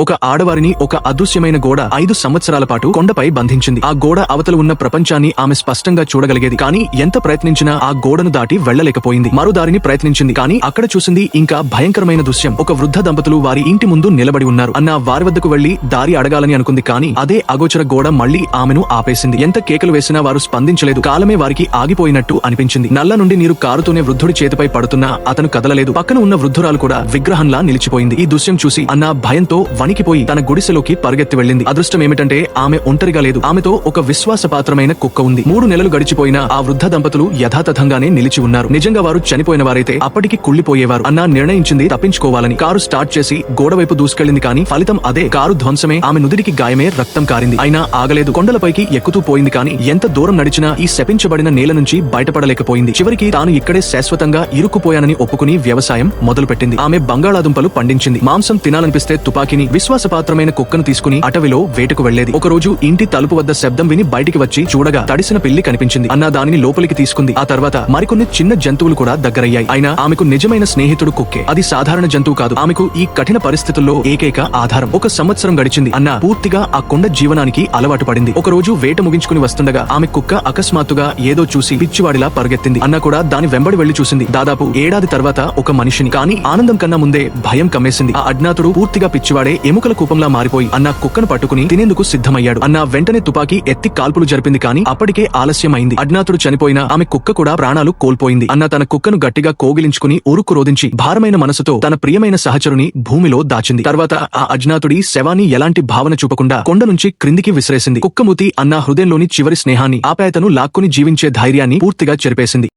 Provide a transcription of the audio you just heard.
ఒక ఆడవారిని ఒక అదృశ్యమైన గోడ ఐదు సంవత్సరాల పాటు కొండపై బంధించింది. ఆ గోడ అవతల ఉన్న ప్రపంచాన్ని ఆమె స్పష్టంగా చూడగలిగేది. కానీ ఎంత ప్రయత్నించినా ఆ గోడను దాటి వెళ్ళలేకపోయింది మరో దారిని ప్రయత్నించింది. కానీ అక్కడ చూసింది ఇంకా భయంకరమైన దృశ్యం. ఒక వృద్ధ దంపతులు వారి ఇంటి ముందు నిలబడి ఉన్నారు. అన్న వారి వద్దకు వెళ్ళి దారి అడగాలని అనుకుంది. కానీ అదే అగోచర గోడ మళ్ళీ ఆమెను ఆపేసింది. ఎంత కేకలు వేసినా వారు స్పందించలేదు. కాలమే వారికి ఆగిపోయినట్టు అనిపించింది. నల్ల నుండి నీరు కారుతూనే వృద్ధుడి చేతిపై పడుతున్నా అతను కదలలేదు. పక్కన ఉన్న వృద్ధురాలు కూడా విగ్రహంలా నిలిచిపోయింది. ఈ దృశ్యం చూసి అన్న భయంతో వణికిపోయి తన గుడిసెలోకి పరిగెత్తి వెళ్ళింది. అదృష్టం ఏమిటంటే ఆమె ఒంటరిగా లేదు. ఆమెతో ఒక విశ్వాసపాత్రమైన కుక్క ఉంది. మూడు నెలలు గడిచిపోయినా ఆ వృద్ధ దంపతులు యథాతథంగానే నిలిచి ఉన్నారు. నిజంగా వారు చనిపోయిన వారైతే అప్పటికి కుళ్ళిపోయేవారు అన్న నిర్ణయించింది తప్పించుకోవాలని. కారు స్టార్ట్ చేసి గోడవైపు దూసుకెళ్ళింది కానీ ఫలితం అదే. కారు ధ్వంసమే ఆమె నుదిరికి గాయమే రక్తం కారింది. అయినా ఆగలేదు. కొండలపైకి ఎక్కుతూ పోయింది కానీ ఎంత దూరం నడిచినా ఈ శపించబడిన నేల నుంచి బయటపడలేకపోయింది. చివరికి తాను ఇక్కడే శాశ్వతంగా ఇరుక్కుపోయానని ఒప్పుకుని వ్యవసాయం మొదలుపెట్టింది. ఆమె బంగాళాదుంపలు పండించింది. మాంసం తినాలనిపిస్తే తుపాకీని విశ్వాసపాత్రమైన కుక్కను తీసుకుని అటవిలో వేటకు వెళ్ళేది ఒకరోజు ఇంటి తలుపు వద్ద శబ్దం విని బయటికి వచ్చి చూడగా తడిసిన పిల్లి కనిపించింది. అన్న దానిని లోపలికి తీసుకుంది. ఆ తర్వాత మరికొన్ని చిన్న జంతువులు కూడా దగ్గరయ్యాయి. అయినా ఆమెకు నిజమైన స్నేహితుడు కుక్కే. అది సాధారణ జంతువు కాదు. ఆమెకు ఈ కఠిన పరిస్థితుల్లో ఏకైక ఆధారం. ఒక సంవత్సరం గడిచింది. అన్న పూర్తిగా ఆ కొండ జీవనానికి అలవాటు పడింది. ఒక రోజు వేట ముగించుకుని వస్తుండగా ఆమె కుక్క అకస్మాత్తుగా ఏదో చూసి పిచ్చివాడిలా పరుగెత్తింది. అన్న కూడా దాని వెంబడి వెళ్ళి చూసింది. దాదాపు ఏడాది తర్వాత ఒక మనిషిని. కానీ ఆనందం కన్నా ముందే భయం కమ్మేసింది. ఆ అజ్ఞాతుడు పూర్తిగా పిచ్చివాడే ఎముకల కూపంలా మారిపోయి అన్న కుక్కను పట్టుకుని తినేందుకు సిద్ధమయ్యాడు. అన్న వెంటనే తుపాకీ ఎత్తి కాల్పులు జరిపింది కానీ అప్పటికే ఆలస్యమైంది. అజ్ఞాతుడు చనిపోయినా ఆమె కుక్క కూడా ప్రాణాలు కోల్పోయింది. అన్న తన కుక్కను గట్టిగా కోగిలించుకుని ఉరుకు రోదించి భారమైన మనసుతో తన ప్రియమైన సహచరుని భూమిలో దాచింది. తర్వాత ఆ అజ్ఞాతుడి శవాన్ని ఎలాంటి భావన చూపకుండా కొండ నుంచి క్రిందికి విసిరేసింది. కుక్కమూతి అన్న హృదయంలోని చివరి స్నేహాన్ని ఆపాయతను లాక్కుని జీవించే ధైర్యాన్ని పూర్తిగా చెరిపేసింది.